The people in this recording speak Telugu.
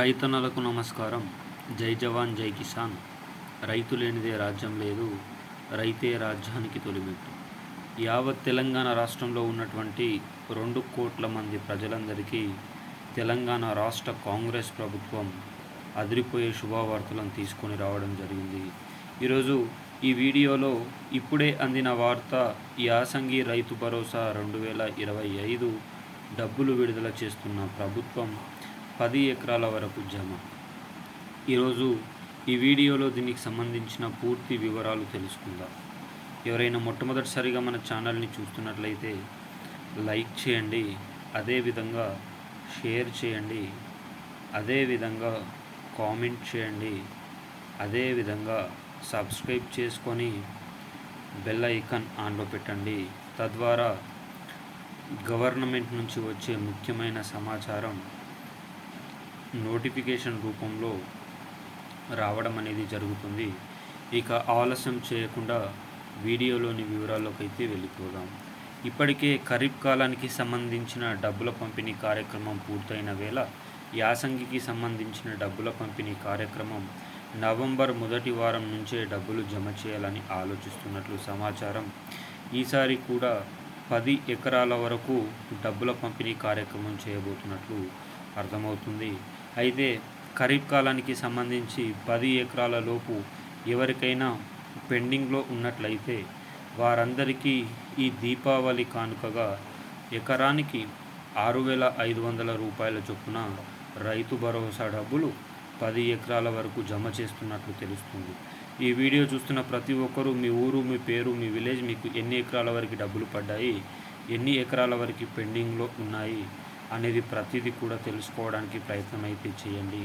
రైతన్నలకు నమస్కారం. జై జవాన్ జై కిసాన్. రైతు లేనిదే రాజ్యం లేదు. రైతే రాజ్యానికి తొలిమెట్టు. యావత్ తెలంగాణ రాష్ట్రంలో ఉన్నటువంటి రెండు కోట్ల మంది ప్రజలందరికీ తెలంగాణ రాష్ట్ర కాంగ్రెస్ ప్రభుత్వం అదిరిపోయే శుభవార్తలను తీసుకొని రావడం జరిగింది. ఈరోజు ఈ వీడియోలో ఇప్పుడే అందిన వార్త యాసంగి రైతు భరోసా రెండు వేల ఇరవై ఐదు డబ్బులు విడుదల చేస్తున్న ప్రభుత్వం పది ఎకరాల వరకు జమ. ఈరోజు ఈ వీడియోలో దీనికి సంబంధించిన పూర్తి వివరాలు తెలుసుకుందాం. ఎవరైనా మొట్టమొదటిసారిగా మన ఛానల్ని చూస్తున్నట్లయితే లైక్ చేయండి అదేవిధంగా షేర్ చేయండి అదేవిధంగా కామెంట్ చేయండి అదేవిధంగా సబ్స్క్రైబ్ చేసుకొని బెల్ ఐకాన్ ఆన్లో పెట్టండి. తద్వారా గవర్నమెంట్ నుంచి వచ్చే ముఖ్యమైన సమాచారం నోటిఫికేషన్ రూపంలో రావడం అనేది జరుగుతుంది. ఇక ఆలస్యం చేయకుండా వీడియోలోని వివరాల్లోకి అయితే వెళ్ళిపోదాం. ఇప్పటికే ఖరీఫ్ కాలానికి సంబంధించిన డబ్బుల పంపిణీ కార్యక్రమం పూర్తయిన వేళ యాసంగికి సంబంధించిన డబ్బుల పంపిణీ కార్యక్రమం నవంబర్ మొదటి వారం నుంచే డబ్బులు జమ చేయాలని ఆలోచిస్తున్నట్లు సమాచారం. ఈసారి కూడా పది ఎకరాల వరకు డబ్బుల పంపిణీ కార్యక్రమం చేయబోతున్నట్లు అర్థమవుతుంది. అయితే ఖరీఫ్ కాలానికి సంబంధించి పది ఎకరాల లోపు ఎవరికైనా పెండింగ్లో ఉన్నట్లయితే వారందరికీ ఈ దీపావళి కానుకగా ఎకరానికి ఆరు వేల ఐదు వందల రూపాయల చొప్పున రైతు భరోసా డబ్బులు పది ఎకరాల వరకు జమ చేస్తున్నట్లు తెలుస్తుంది. ఈ వీడియో చూస్తున్న ప్రతి ఒక్కరూ మీ ఊరు మీ పేరు మీ విలేజ్ మీకు ఎన్ని ఎకరాల వరకు డబ్బులు పడ్డాయి ఎన్ని ఎకరాల వరకు పెండింగ్లో ఉన్నాయి అనేది ప్రతిదీ కూడా తెలుసుకోవడానికి ప్రయత్నం అయితే చేయండి.